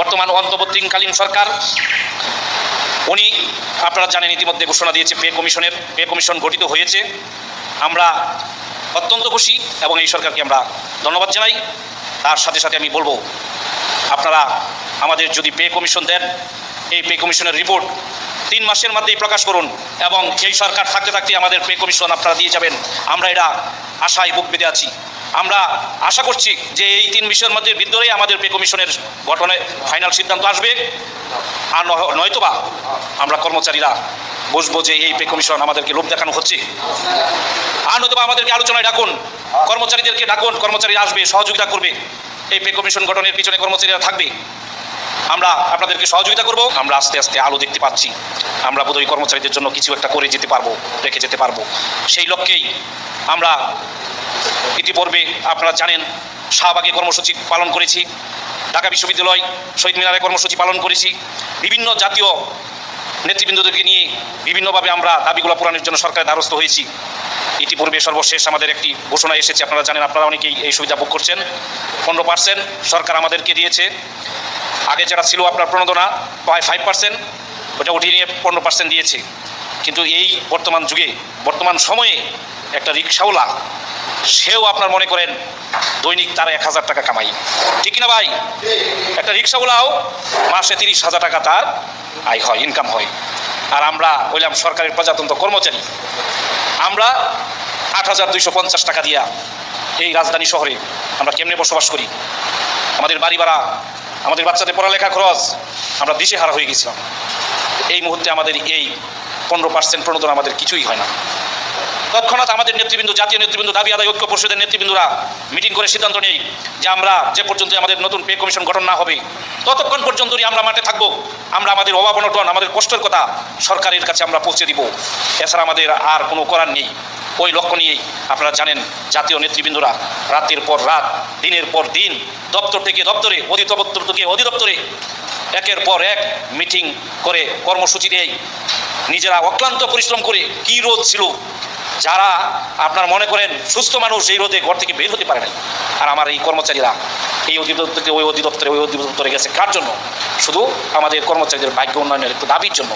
বর্তমান অন্তর্বর্তীকালীন সরকার, উনি, আপনারা জানেন, ইতিমধ্যে ঘোষণা দিয়েছে পে কমিশনের, পে কমিশন গঠিত হয়েছে। আমরা অত্যন্ত খুশি এবং এই সরকারকে আমরা ধন্যবাদ জানাই। তার সাথে সাথে আমি বলব, আপনারা আমাদের যদি পে কমিশন দেন, এই পে কমিশনের রিপোর্ট তিন মাসের মধ্যেই প্রকাশ করুন এবং এই সরকার থাকতে থাকতে আমাদের পে কমিশন আপনারা দিয়ে যাবেন, আমরা এটা আশায় বুক বেঁধে আছি। আমরা আশা করছি যে এই তিন বিষয়ের মধ্যে ভিতরেই আমাদের পে কমিশনের গঠনে ফাইনাল সিদ্ধান্ত আসবে। আর নয়- নয়তোবা আমরা কর্মচারীরা বুঝব যে এই পে কমিশন আমাদেরকে লোভ দেখানো হচ্ছে। আর নয়তোবা আমাদেরকে আলোচনায় ডাকুন, কর্মচারীদেরকে ডাকুন, কর্মচারী আসবে, সহযোগিতা করবে। এই পে কমিশন গঠনের পিছনে কর্মচারীরা থাকবে। আমরা আপনাদেরকে সহযোগিতা করব। আমরা আস্তে আস্তে আলো দেখতে পাচ্ছি। আমরা বোধহয় কর্মচারীদের জন্য কিছু একটা করে যেতে পারব, রেখে যেতে পারব। সেই লক্ষ্যেই আমরা ইতিপূর্বে আপনারা জানেন শাহবাগে কর্মসূচি পালন করেছি, ঢাকা বিশ্ববিদ্যালয় শহীদ মিনারে কর্মসূচি পালন করেছি। বিভিন্ন জাতীয় নেতৃবৃন্দদেরকে নিয়ে বিভিন্নভাবে আমরা দাবিগুলো পূরণের জন্য সরকারের দ্বারস্থ হয়েছি। ইতিপূর্বে সর্বশেষ আমাদের একটি ঘোষণা এসেছে, আপনারা জানেন, আপনারা অনেকেই এই সুবিধা ভোগ করছেন। পনেরো পার্সেন্ট সরকার আমাদেরকে দিয়েছে। আগে যারা ছিল আপনার প্রণোদনা, প্রায় ফাইভ পার্সেন্ট ওটা উঠিয়ে নিয়ে পনেরো পার্সেন্ট দিয়েছে। কিন্তু এই বর্তমান যুগে, বর্তমান সময়ে একটা রিক্সাওয়ালা সেও আপনার মনে করেন দৈনিক তার এক হাজার টাকা কামাই। ঠিক না ভাই? একটা রিক্সাওয়ালাও মাসে তিরিশ হাজার টাকা তার আয় হয় ইনকাম হয়। আর আমরা হইলাম সরকারের প্রজাতন্ত্র কর্মচারী। আমরা আট হাজার দুইশো পঞ্চাশ টাকা দিয়া এই রাজধানী শহরে আমরা কেমনে বসবাস করি? আমাদের বাড়ি ভাড়া, আমাদের বাচ্চাদের পড়ালেখা খরচ, আমরা দিশেহারা হয়ে গেছিলাম। এই মুহূর্তে আমাদের এই পনেরো পার্সেন্ট প্রণোদন আমাদের কিছুই হয় না। তৎক্ষণাৎ আমাদের নেতৃবৃন্দ, জাতীয় নেতৃবৃন্দ, দাবি আদায় ঐক্য পরিষদের নেতৃবৃন্দরা মিটিং করে সিদ্ধান্ত নেই যে আমরা যে পর্যন্ত আমাদের নতুন পে কমিশন গঠন না হবে। ততক্ষণ পর্যন্তই আমরা মাঠে থাকব। আমরা আমাদের অভাব অনটন, আমাদের কষ্টের কথা সরকারের কাছে আমরা পৌঁছে দিব। এছাড়া আমাদের আর কোনো করার নেই। ওই লক্ষ্য নিয়েই আপনারা জানেন, জাতীয় নেতৃবৃন্দরা রাতের পর রাত, দিনের পর দিন, দপ্তর থেকে দপ্তরে, অধিদপ্তর থেকে অধিদপ্তরে, একের পর এক মিটিং করে কর্মসূচি দেয়। নিজেরা অক্লান্ত পরিশ্রম করে কী রোধ ছিল যারা আপনার মনে করেন সুস্থ মানুষ, এই রোদে ঘর থেকে বের হতে পারে না আর আমার এই কর্মচারীরা, এই অধিদপ্তরকে, ওই অধিদপ্তরে ওই অধিদপ্তরে গেছে কার জন্য? শুধু আমাদের কর্মচারীদের ভাগ্য উন্নয়নের একটু দাবির জন্য।